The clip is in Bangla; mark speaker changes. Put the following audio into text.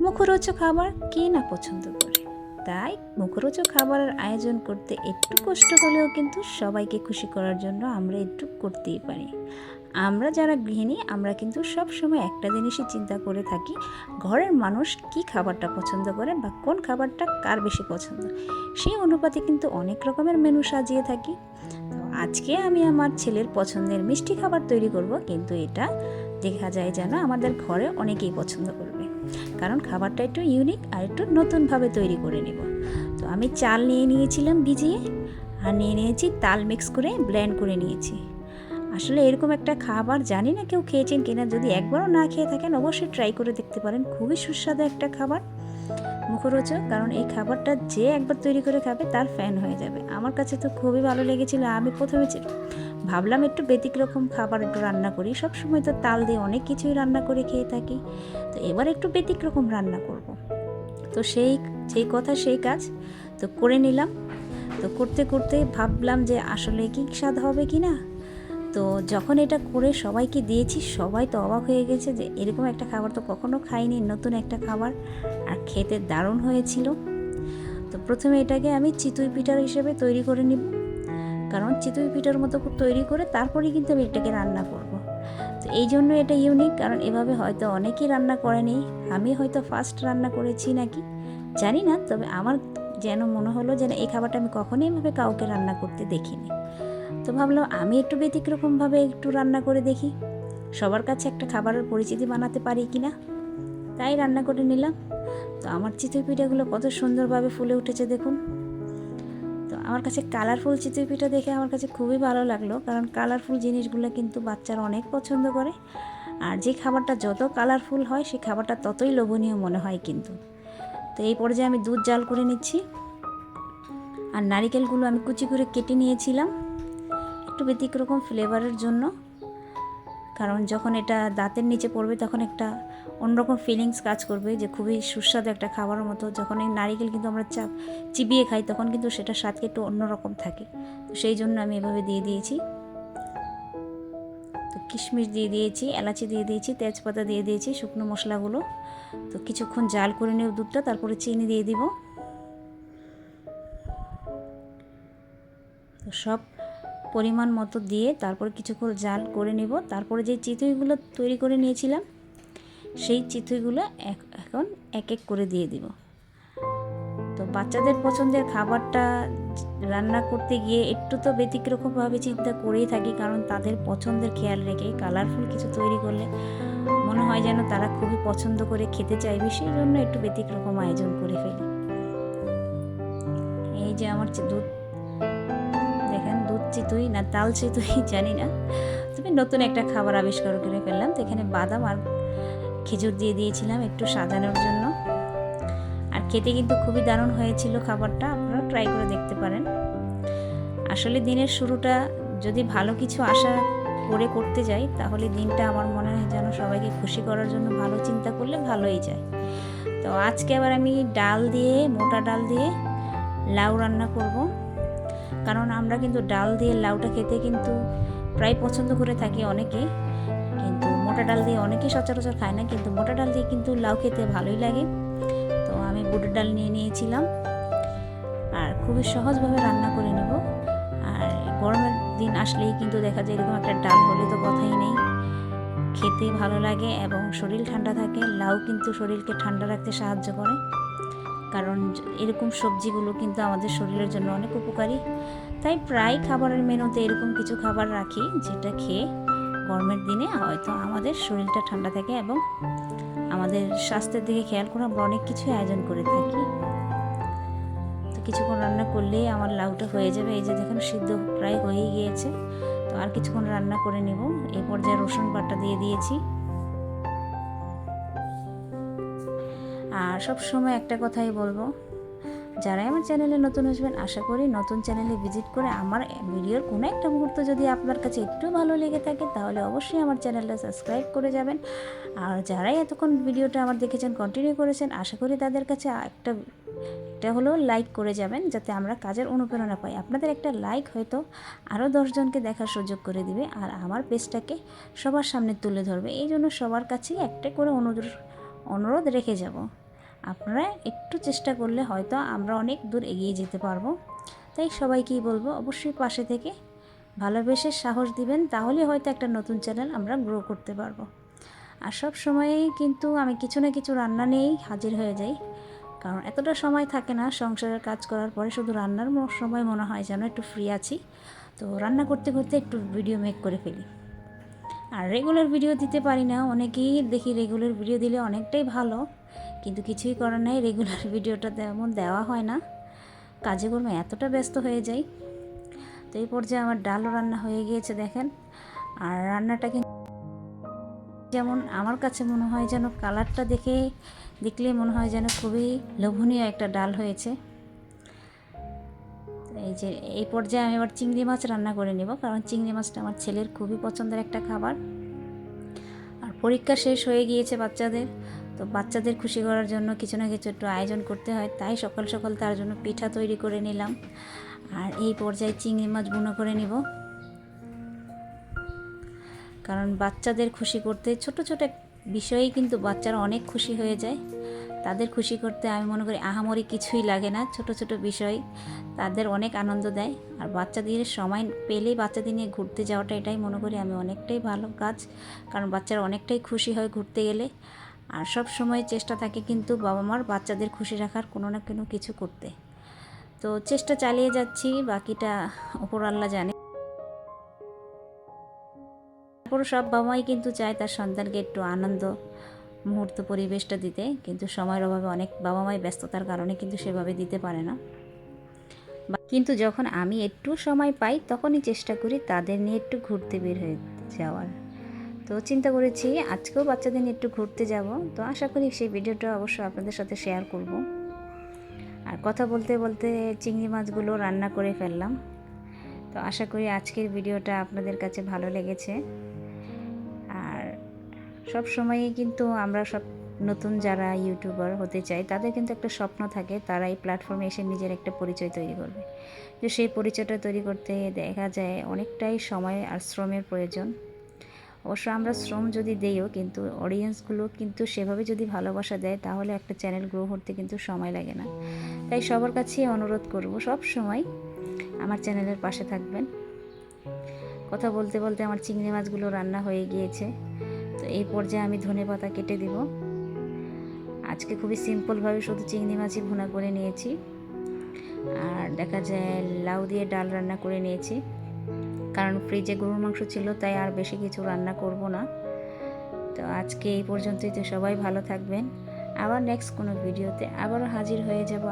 Speaker 1: মুখরোচক খাবার কে না পছন্দ করে? তাই মুখরোচক খাবারের আয়োজন করতে একটু কষ্ট হলেও কিন্তু সবাইকে খুশি করার জন্য আমরা একটু করতেই পারি। আমরা যারা গৃহিণী, আমরা কিন্তু সব সময় একটা জিনিসই চিন্তা করে থাকি, ঘরের মানুষ কি খাবারটা পছন্দ করে বা কোন খাবারটা কার বেশি পছন্দ? সেই অনুপাতে কিন্তু অনেক রকমের মেনু সাজিয়ে থাকি। তো আজকে আমি আমার ছেলের পছন্দের মিষ্টি খাবার তৈরি করব, কিন্তু এটা দেখা যায় যেন আমাদের ঘরে অনেকেই পছন্দ করবে কারণ খাবারটা একটু ইউনিক আর একটু নতুনভাবে তৈরি করে নেব। তো আমি চাল নিয়ে নিয়েছিলাম ভিজিয়ে আর নিয়ে নিয়েছি তাল মিক্স করে ব্লেন্ড করে নিয়েছি। আসলে এরকম একটা খাবার জানি না কেউ খেয়েছেন কিনা, যদি একবারও না খেয়ে থাকেন অবশ্যই ট্রাই করে দেখতে পারেন। খুবই সুস্বাদু একটা খাবার, মুখরোচক, কারণ এই খাবারটা যে একবার তৈরি করে খাবে তার ফ্যান হয়ে যাবে। আমার কাছে তো খুবই ভালো লেগেছিল, আমি প্রথমে ভাবলাম একটু ব্যতিক রকম খাবার একটু রান্না করি। সব সময় তো তাল দিয়ে অনেক কিছুই রান্না করে খেয়ে থাকি। তো এবার একটু ব্যতিক রকম রান্না করব। তো সেই সেই কথা সেই কাজ। তো করে নিলাম। তো করতে করতে ভাবলাম যে আসলে কি স্বাদ হবে কি না তো যখন এটা করে সবাইকে দিয়েছি, সবাই তো অবাক হয়ে গেছে যে এরকম একটা খাবার তো কখনো খাইনি, নতুন একটা খাবার। আর খেতে দারুণ হয়েছিল। তো প্রথমে এটাকে আমি চিতই পিঠার হিসেবে তৈরি করে নিব। কারণ চিতই পিঠার মতো তৈরি করে তারপরেই কিন্তু আমি এটাকে রান্না করব। তো এই জন্য এটা ইউনিক কারণ এভাবে হয়তো অনেকেই রান্না করেনি আমি হয়তো ফার্স্ট রান্না করেছি নাকি? জানি না, তবে আমার যেন মনে হলো যেন এই খাবারটা আমি কখনোই এভাবে কাউকে রান্না করতে দেখিনি। তো ভাবলাম আমি একটু ব্যতিক্রমভাবে একটু রান্না করে দেখি। সবার কাছে একটা খাবারের পরিচিতি বানাতে পারি কি না তাই রান্না করে নিলাম। তো আমার চিতই পিঠাগুলো কত সুন্দরভাবে ফুলে উঠেছে দেখুন। আমার কাছে কালারফুল চিতই পিঠা দেখে আমার কাছে খুবই ভালো লাগল, কারণ কালারফুল জিনিসগুলো কিন্তু বাচ্চারা অনেক পছন্দ করে। আর যে খাবারটা যত কালারফুল হয় সেই খাবারটা ততই লোভনীয় মনে হয় কিন্তু। তো এই পর্যায়ে আমি দুধ জাল করে নিচ্ছি। আর নারিকেলগুলো আমি কুচি করে কেটে নিয়েছিলাম। একটু ব্যতিক্রকম ফ্লেভারের জন্য। কারণ যখন এটা দাঁতের নিচে পড়বে তখন একটা অন্যরকম ফিলিংস কাজ করবে যে খুবই সুস্বাদু একটা খাবারের মতো। যখন এই নারিকেল কিন্তু আমরা চাপ চিবিয়ে খাই তখন কিন্তু সেটা স্বাদকে একটু অন্যরকম থাকে। তো সেই জন্য আমি এভাবে দিয়ে দিয়েছি। তো কিশমিশ দিয়ে দিয়েছি, এলাচি দিয়ে দিয়েছি, তেজপাতা দিয়ে দিয়েছি, শুকনো মশলাগুলো। তো কিছুক্ষণ জাল করে নেব দুধটা, তারপরে চিনি দিয়ে দিব। তো সব পরিমাণ মতো দিয়ে তারপর কিছুক্ষণ জাল করে নেব। তারপরে যে চিতইগুলো তৈরি করে নিয়েছিলাম, সেই চিতইগুলো এখন এক এক করে দিয়ে দিব। তো বাচ্চাদের পছন্দের খাবারটা রান্না করতে গিয়ে একটু তো ব্যতিক্রমভাবে চিন্তা করেই থাকি, কারণ তাদের পছন্দের খেয়াল রেখে কালারফুল কিছু তৈরি করলে মনে হয় যেন তারা খুবই পছন্দ করে খেতে চাইবে, সেই জন্য একটু ব্যতিক্রম আয়োজন করে ফেলি। এই যে আমার দুধ চিতুই না তাল চিতুই, জানি না। তবে নতুন একটা খাবার আবিষ্কার করে ফেললাম, তো এখানে বাদাম আর খেজুর দিয়ে দিয়েছিলাম একটু সাজানোর জন্য। আর খেতে কিন্তু খুবই দারুণ হয়েছিল খাবারটা, আপনারা ট্রাই করে দেখতে পারেন। আসলে দিনের শুরুটা যদি ভালো কিছু আশা করে করতে যাই, তাহলে দিনটা আমার মনে হয় যেন সবাইকে খুশি করার জন্য ভালো চিন্তা করলে ভালোই যায়। তো আজকে আবার আমি ডাল দিয়ে, মোটা ডাল দিয়ে লাউ রান্না করব। কারণ আমরা কিন্তু ডাল দিয়ে লাউটা খেতে কিন্তু প্রায় পছন্দ করে থাকি অনেকে কিন্তু মোটা ডাল দিয়ে অনেকেই সচরাচর খায় না, কিন্তু মোটা ডাল দিয়ে কিন্তু লাউ খেতে ভালোই লাগে। তো আমি বুটের ডাল নিয়ে নিয়েছিলাম। আর খুবই সহজভাবে রান্না করে নেব। আর গরমের দিন আসলেই কিন্তু দেখা যায় এরকম একটা ডাল হলে তো কথাই নেই। খেতে ভালো লাগে এবং শরীর ঠান্ডা থাকে, লাউ কিন্তু শরীরকে ঠান্ডা রাখতে সাহায্য করে। কারণ এরকম সবজিগুলো কিন্তু আমাদের শরীরের জন্য অনেক উপকারী। তাই প্রায় খাবারের মেনুতে এরকম কিছু খাবার রাখি, যেটা খেয়ে গরমের দিনে হয়তো আমাদের শরীরটা ঠান্ডা থাকে এবং আমাদের স্বাস্থ্যের দিকে খেয়াল করে আমরা অনেক কিছু আয়োজন করে থাকি। তো কিছুক্ষণ রান্না করলেই আমার লাউটা হয়ে যাবে, এই যে দেখুন সিদ্ধ প্রায় হয়েই গিয়েছে। তো আর কিছুক্ষণ রান্না করে নেব। এই পর্যায়ে রসুন বাটা দিয়ে দিয়েছি আর সব সময় একটা কথাই বলব, যারাই আমার চ্যানেলে নতুন আসবেন, আশা করি নতুন চ্যানেলে ভিজিট করে আমার ভিডিওর কোনো একটা মুহূর্ত যদি আপনার কাছে একটু ভালো লেগে থাকে, তাহলে অবশ্যই আমার চ্যানেলটা সাবস্ক্রাইব করে যাবেন। আর যারাই এতক্ষণ ভিডিওটা আমার দেখেছেন কন্টিনিউ করেছেন, আশা করি তাদের কাছে একটা একটা হলেও লাইক করে যাবেন, যাতে আমরা কাজের অনুপ্রেরণা পাই। আপনাদের একটা লাইক হয়তো আরও দশজনকে দেখার সুযোগ করে দিবে, আর আমার পেজটাকে সবার সামনে তুলে ধরবে। এই জন্য সবার কাছেই একটা করে অনুরোধ অনুরোধ রেখে যাব। আপনারা একটু চেষ্টা করলে হয়তো আমরা অনেক দূর এগিয়ে যেতে পারব। তাই সবাইকেই বলব অবশ্যই পাশে থেকে ভালোবেসে সাহস দিবেন, তাহলে হয়তো একটা নতুন চ্যানেল আমরা গ্রো করতে পারব। আর সব সময়েই কিন্তু আমি কিছু না কিছু রান্না নিয়েই হাজির হয়ে যাই। কারণ এতটা সময় থাকে না সংসারের কাজ করার পরে শুধু রান্নার সময় মনে হয় যেন একটু ফ্রি আছি। তো রান্না করতে করতে একটু ভিডিও মেক করে ফেলি। আর রেগুলার ভিডিও দিতে পারি না, অনেকেই দেখি রেগুলার ভিডিও দিলে অনেকটাই ভালো। কিন্তু কিছুই করার নাই রেগুলার ভিডিওটা তেমন দেওয়া হয় না। কাজে কর্মে এতটা ব্যস্ত হয়ে যাই। তো এই পর্যায়ে আমার ডালও রান্না হয়ে গিয়েছে দেখেন। আর রান্নাটা কিন্তু যেমন আমার কাছে মনে হয় যেন কালারটা দেখে, দেখলে মনে হয় যেন খুবই লোভনীয় একটা ডাল হয়েছে। এই যে, এই পর্যায়ে আমি এবার চিংড়ি মাছ রান্না করে নেব, কারণ চিংড়ি মাছটা আমার ছেলের খুবই পছন্দের একটা খাবার। আর পরীক্ষা শেষ হয়ে গিয়েছে বাচ্চাদের তো বাচ্চাদের খুশি করার জন্য কিছু না কিছু একটু আয়োজন করতে হয়, তাই সকাল সকাল তার জন্য পিঠা তৈরি করে নিলাম। আর এই পর্যায়ে চিংড়ি মাছ বুনো করে নিব। কারণ বাচ্চাদের খুশি করতে ছোট ছোট বিষয়েই কিন্তু বাচ্চারা অনেক খুশি হয়ে যায়। তাদের খুশি করতে আমি মনে করি আহামরি কিছুই লাগে না, ছোট ছোট বিষয়। তাদের অনেক আনন্দ দেয়। আর বাচ্চাদের সময় পেলেই বাচ্চাদের নিয়ে ঘুরতে যাওয়াটা এটাই মনে করি আমি অনেকটাই ভালো কাজ। কারণ বাচ্চারা অনেকটাই খুশি হয় ঘুরতে গেলে। আর সব সময় চেষ্টা থাকে কিন্তু বাবা মার বাচ্চাদের খুশি রাখার কোনো না কোনো কিছু করতে। তো চেষ্টা চালিয়ে যাচ্ছি, বাকিটা ওপর আল্লাহ জানে। তারপর সব বাবা মাই কিন্তু চায় তার সন্তানকে একটু আনন্দ, মুহূর্ত পরিবেশটা দিতে, কিন্তু সময়ের অভাবে অনেক বাবা মাই ব্যস্ততার কারণে কিন্তু সেভাবে দিতে পারে না। কিন্তু যখন আমি একটু সময় পাই, তখনই চেষ্টা করি তাদের নিয়ে একটু ঘুরতে বের হয়ে যাওয়ার। তো চিন্তা করেছি আজকেও বাচ্চাদের একটু ঘুরতে যাব। তো আশা করি সেই ভিডিওটা অবশ্যই আপনাদের সাথে শেয়ার করব। আর কথা বলতে বলতে চিংড়ি মাছগুলো রান্না করে ফেললাম। তো আশা করি আজকের ভিডিওটা আপনাদের কাছে ভালো লেগেছে। আর সব সময়ই কিন্তু আমরা সব নতুন যারা ইউটিউবার হতে চাই, তাদের কিন্তু একটা স্বপ্ন থাকে, তারা এই প্ল্যাটফর্মে এসে নিজের একটা পরিচয় তৈরি করবে। তো সেই পরিচয়টা তৈরি করতে দেখা যায় অনেকটাই সময় আর শ্রমের প্রয়োজন। অবশ্য আমরা শ্রম যদি দেইও, কিন্তু অডিয়েন্সগুলো কিন্তু সেভাবে যদি ভালোবাসা দেয়, তাহলে একটা চ্যানেল গ্রো করতে কিন্তু সময় লাগে না। তাই সবার কাছেই অনুরোধ করব, সব সময় আমার চ্যানেলের পাশে থাকবেন। কথা বলতে বলতে আমার চিংড়ি মাছগুলো রান্না হয়ে গিয়েছে। তো এই পর্যায়ে আমি ধনে পাতা কেটে দিব। আজকে খুবই সিম্পলভাবে শুধু চিংড়ি মাছই ভুনা করে নিয়েছি। আর দেখা যায় লাউ দিয়ে ডাল রান্না করে নিয়েছি। কারণ ফ্রিজে গরুর মাংস ছিল, তাই আর বেশি কিছু রান্না করব না। তো আজকে এই পর্যন্তই, তো সবাই ভালো থাকবেন। আবার নেক্সট কোনো ভিডিওতে আবারও হাজির হয়ে যাব